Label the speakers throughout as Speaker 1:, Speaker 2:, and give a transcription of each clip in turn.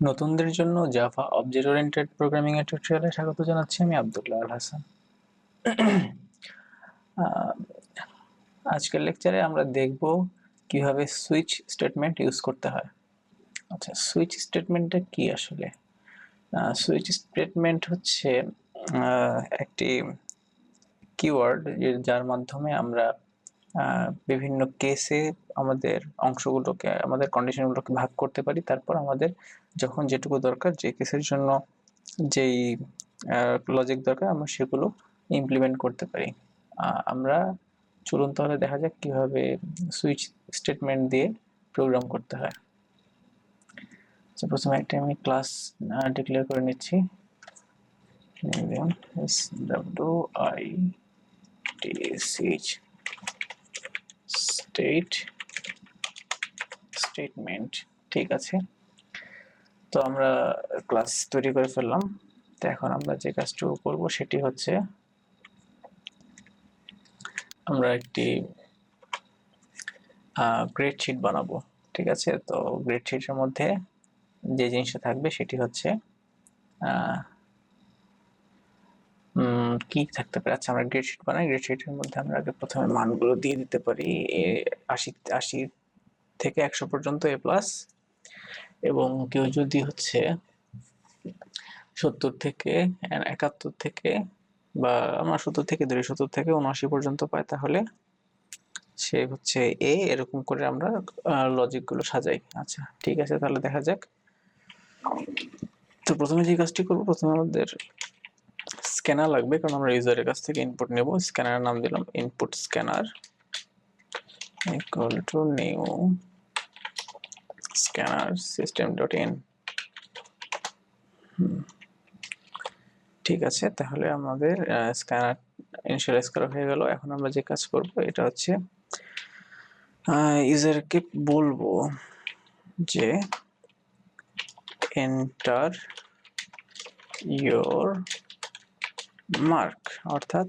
Speaker 1: নতুনদের জন্য Java object oriented programming এর টিউটোরিয়ালে স্বাগত জানাচ্ছি আমি আব্দুল্লাহ আল হাসান। আজকের লেকচারে আমরা দেখব কীভাবে সুইচ স্টেটমেন্ট ইউজ করতে হয়। আচ্ছা সুইচ স্টেটমেন্টটা কি আসলে? সুইচ স্টেটমেন্ট হচ্ছে একটি কিওয়ার্ড যার মাধ্যমে আমরা বিভিন্ন কেসে আমাদের অংশগুলোকে, আমাদের কন্ডিশনগুলোকে ভাগ করতে পারি, তারপর আমাদের যখন যেটুকু দরকার যে কেসের জন্য যেই লজিক দরকার, আমরা সেগুলো ইমপ্লিমেন্ট করতে পারি। আমরা চলুন তাহলে দেখা যাক কীভাবে সুইচ স্টেটমেন্ট দিয়ে প্রোগ্রাম করতে হয়। তো প্রথমে একটা আমি ক্লাস ডিক্লেয়ার করে নিচ্ছি। W I T state statement ঠিক আছে? তো আমরা ক্লাস তৈরি করে ফেললাম। তো এখন আমরা যে কাজটুকু করব সেটি হচ্ছে আমরা একটি গ্রেড শিট বানাবো, ঠিক আছে? তো গ্রেড শিটের মধ্যে যে জিনিসটা থাকবে সেটি হচ্ছে কি থাকতে পারে? আচ্ছা আমরা গ্রেড শিট বানাই। গ্রেড শিটের মধ্যে আমরা আগে প্রথমে মানগুলো দিয়ে দিতে পারি। আশি আশি থেকে একশো পর্যন্ত এ প্লাস এবং কেউ যদি হচ্ছে সত্তর থেকে একাত্তর থেকে বা আমরা সত্তর থেকে ধরি, সত্তর থেকে উনআশি পর্যন্ত পায়, তাহলে সে হচ্ছে এ এরকম করে আমরা লজিকগুলো সাজাই। আচ্ছা ঠিক আছে, তাহলে দেখা যাক। তো প্রথমে যে কাজটি করব, প্রথমে আমাদের স্ক্যানার লাগবে, কারণ আমরা ইউজারের কাছ থেকে ইনপুট নেব। স্ক্যানারের নাম দিলাম input scanner equal to new scanner system dot ঠিক আছে, তাহলে আমাদের স্ক্যানার ইনিশিয়ালাইজ করা হয়ে গেল। এখন আমরা যে কাজ করব, এটা হচ্ছে ইউজারকে বলব যে এন্টার ইয়োর মার্ক অর্থাৎ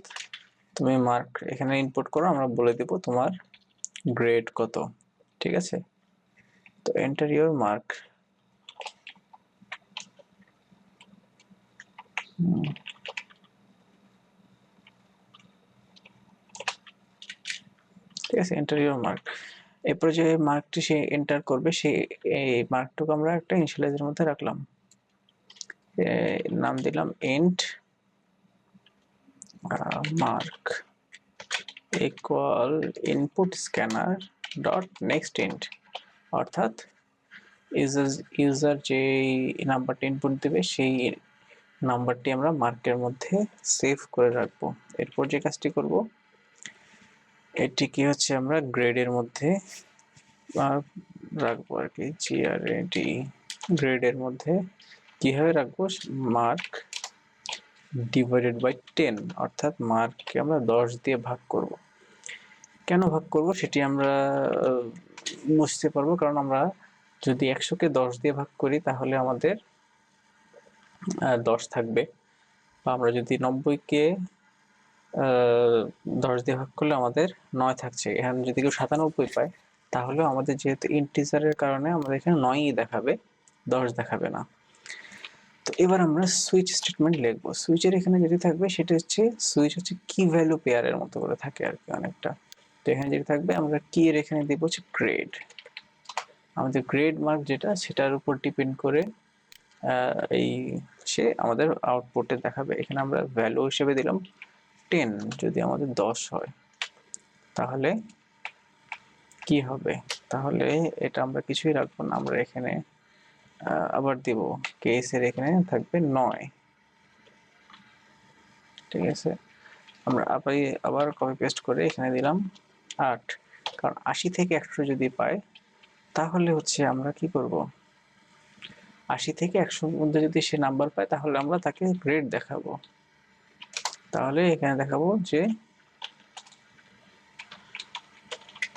Speaker 1: তুমি মার্ক এখানে ইনপুট করো, আমরা বলে দেব তোমার গ্রেড কত। ঠিক আছে? তো এন্টার ইয়োর মার্ক ঠিক আছে এন্টার ইয়োর মার্ক এরপরে যে মার্কটি সে এন্টার করবে সেই এই মার্কটুকু আমরা একটা ইনিশিয়ালাইজের মধ্যে রাখলাম। নাম দিলাম int mark equal input scanner dot next int অর্থাৎ ইউজার ইউজার যে নাম্বারটি ইনপুট দেবে, সেই নাম্বারটি আমরা মার্কের মধ্যে সেভ করে রাখব। এরপর যে কাজটি করব, এটি কি হচ্ছে আমরা গ্রেডের মধ্যে রাখব আর কি জিআরএডি গ্রেডের মধ্যে কীভাবে রাখব মার্ক ডিভাইডেড বাই টেন অর্থাৎ মার্ককে আমরা দশ দিয়ে ভাগ করব। কেন ভাগ করব সেটি আমরা বুঝতে পারব। কারণ আমরা যদি একশোকে দশ দিয়ে ভাগ করি তাহলে আমাদের দশ থাকবে। বা আমরা যদি নব্বইকে দশ দিয়ে ভাগ করলে আমাদের নয় থাকছে। এখানে যদি কেউ সাতানব্বই পায়, তাহলেও আমাদের যেহেতু ইন্টিজারের কারণে আমাদের এখানে নয়ই দেখাবে, দশ দেখাবে না। তো এবার আমরা সুইচ স্টেটমেন্ট লিখব। সুইচের এখানে যেটি থাকবে সেটা হচ্ছে, সুইচ হচ্ছে কি ভ্যালু পেয়ারের মতো করে থাকে আর কি অনেকটা। তো এখানে যেটি থাকবে, আমরা কি এর এখানে দিব হচ্ছে গ্রেড আমাদের গ্রেড মার্ক যেটা, সেটার উপর ডিপেন্ড করে এই সে আমাদের আউটপুটে দেখাবে। এখানে আমরা ভ্যালু হিসেবে দিলাম টেন যদি আমাদের দশ হয়। তাহলে কি হবে? তাহলে এটা আমরা কিছুই রাখব না, আমরা এখানে আবার দিব। কেস এর এখানে থাকবে নয়। ঠিক আছে? আমরা আবার আবার কপি পেস্ট করে এখানে দিলাম। আট কারণ আশি থেকে একশো যদি পাই তাহলে হচ্ছে আমরা কি করব? আশি থেকে একশোর মধ্যে যদি সে নাম্বার পায়, তাহলে আমরা তাকে গ্রেড দেখাবো। তাহলে এখানে দেখাবো যে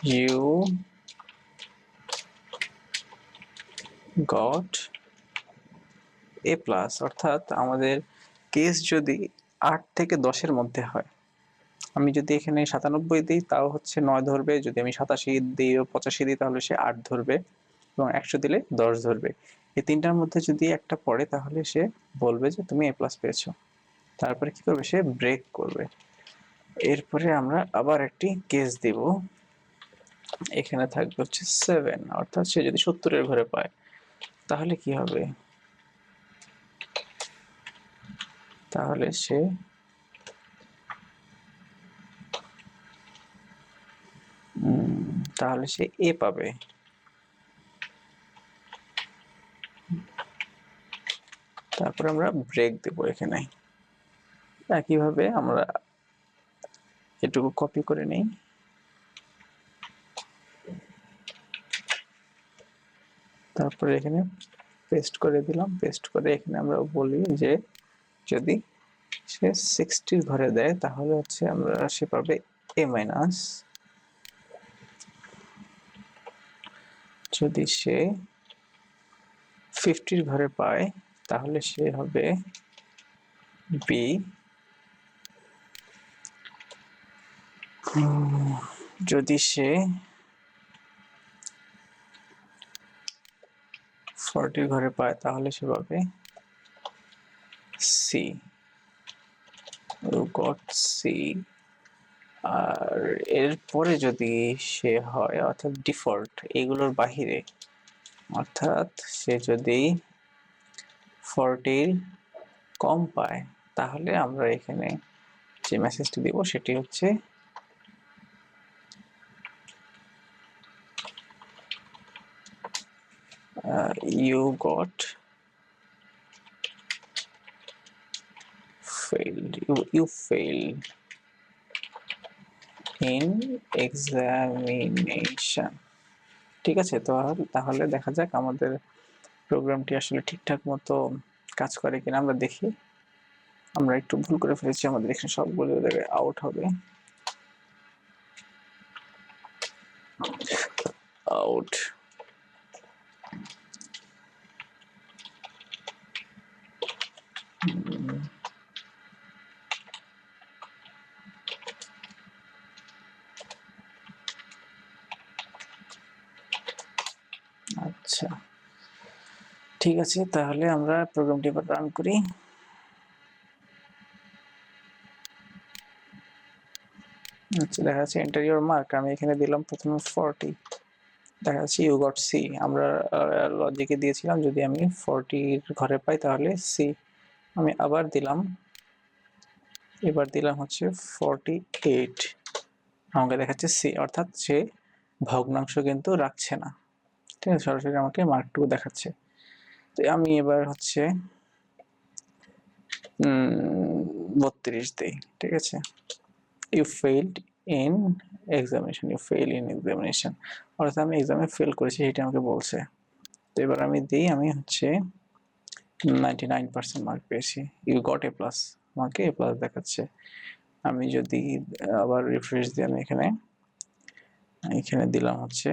Speaker 1: ইউ গট এ প্লাস অর্থাৎ আমাদের কেস যদি আট থেকে দশের মধ্যে হয় আমি যদি এখানে সাতানব্বই দিই, তাও হচ্ছে নয় ধরবে। যদি আমি সাতাশি দিই ও পঁচাশি দিই, তাহলে সে আট ধরবে এবং একশো দিলে দশ ধরবে। এই তিনটার মধ্যে যদি একটা পড়ে, তাহলে সে বলবে যে, তুমি এ প্লাস পেয়েছ। তারপরে কি করবে? সে ব্রেক করবে। এরপরে আমরা আবার একটি কেস দিব। এখানে থাকবে হচ্ছে সেভেন অর্থাৎ সে যদি সত্তরের ঘরে পায়, তাহলে কি হবে? তাহলে সে তাহলে সে এ পাবে। তারপর আমরা ব্রেক দেব এখানে। একইভাবে আমরা এটুকু কপি করে নিই। তারপরে এখানে পেস্ট করে দিলাম। পেস্ট করে এখানে আমরা বলি যে, যদি সে সিক্সটির ঘরে দেয়, তাহলে হচ্ছে আমরা সে পাবে এ মাইনাস যদি সে ফিফটির ঘরে পায়, তাহলে সে হবে বি যদি সে ফর্টির ঘরে পায়, তাহলে সে পাবে সি গট সি আর এরপরে যদি সে হয় অর্থাৎ ডিফল্ট এগুলোর বাহিরে অর্থাৎ সে যদি ফর্টির কম পায় তাহলে আমরা এখানে যে মেসেজটি দিব সেটি হচ্ছে you got failed you, you in examination ঠিক আছে, তো তাহলে দেখা যাক আমাদের প্রোগ্রামটি আসলে ঠিকঠাক মতো কাজ করে কিনা, আমরা দেখি। আমরা একটু ভুল করে ফেলেছি, আমাদের এখানে সবগুলো জায়গায় আউট হবে। আউট আচ্ছা। ঠিক আছে, তাহলে আমরা প্রোগ্রামটি এবার রান করি। আচ্ছা দেখা যাচ্ছে এন্টার ইউর মার্ক আমি এখানে দিলাম প্রথমে ফর্টি দেখা যাচ্ছে ইউ গট সি আমরা লজিকে দিয়েছিলাম, যদি আমি ফর্টির ঘরে পাই তাহলে সি আমি আবার দিলাম, এবার দিলাম হচ্ছে ফর্টি এইট আমাকে দেখাচ্ছে সি অর্থাৎ সে ভগ্নাংশ কিন্তু রাখছে না। ঠিক আছে সরাসরি আমাকে মার্কটুকু দেখাচ্ছে। তো আমি এবার হচ্ছে বত্রিশ দিই, ঠিক আছে? You failed in examination you fail in examination অর্থাৎ আমি এক্সামে ফেল করেছি সেটা আমাকে বলছে। তো এবার আমি দিই, আমি হচ্ছে নাইনটি নাইন পার্সেন্ট মার্ক পেয়েছি। ইউ গট এ প্লাস আমাকে এ প্লাস দেখাচ্ছে। আমি যদি আবার রিফ্রেশ দিই, আমি এখানে এখানে দিলাম হচ্ছে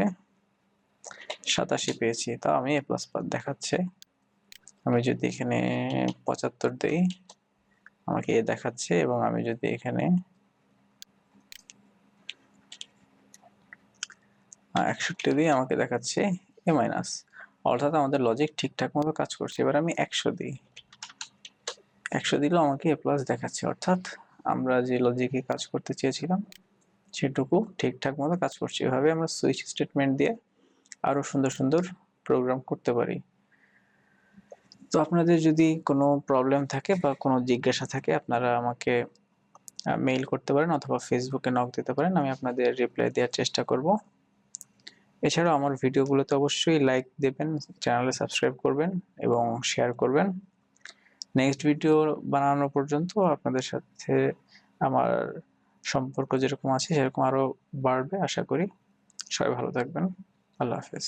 Speaker 1: সাতাশি পেয়েছি তাও আমি এ প্লাস দেখাচ্ছে। আমি যদি এখানে পঁচাত্তর দিই, আমাকে এ দেখাচ্ছে এবং আমি যদি এখানে একষট্টি দিই, আমাকে দেখাচ্ছে এ মাইনাস অর্থাৎ আমাদের লজিক ঠিকঠাক মতো কাজ করছে। এবার আমি একশো দিই। একশো দিলেও আমাকে এ প্লাস দেখাচ্ছে। অর্থাৎ আমরা যে লজিকে কাজ করতে চেয়েছিলাম, সেটুকু ঠিকঠাক মতো কাজ করছে। এভাবে আমরা সুইচ স্টেটমেন্ট দিয়ে আরও সুন্দর সুন্দর প্রোগ্রাম করতে পারি। তো আপনাদের যদি কোনো প্রবলেম থাকে বা কোনো জিজ্ঞাসা থাকে, আপনারা আমাকে মেইল করতে পারেন অথবা ফেসবুকে নক দিতে পারেন, আমি আপনাদের রিপ্লাই দেওয়ার চেষ্টা করব। এছাড়াও আমার ভিডিওগুলোতে অবশ্যই লাইক দেবেন চ্যানেলে সাবস্ক্রাইব করবেন এবং শেয়ার করবেন। নেক্সট ভিডিও বানানো পর্যন্ত আপনাদের সাথে আমার সম্পর্ক যেরকম আছে, সেরকম আরও বাড়বে, আশা করি। সবাই ভালো থাকবেন। আল্লাহ হাফেজ।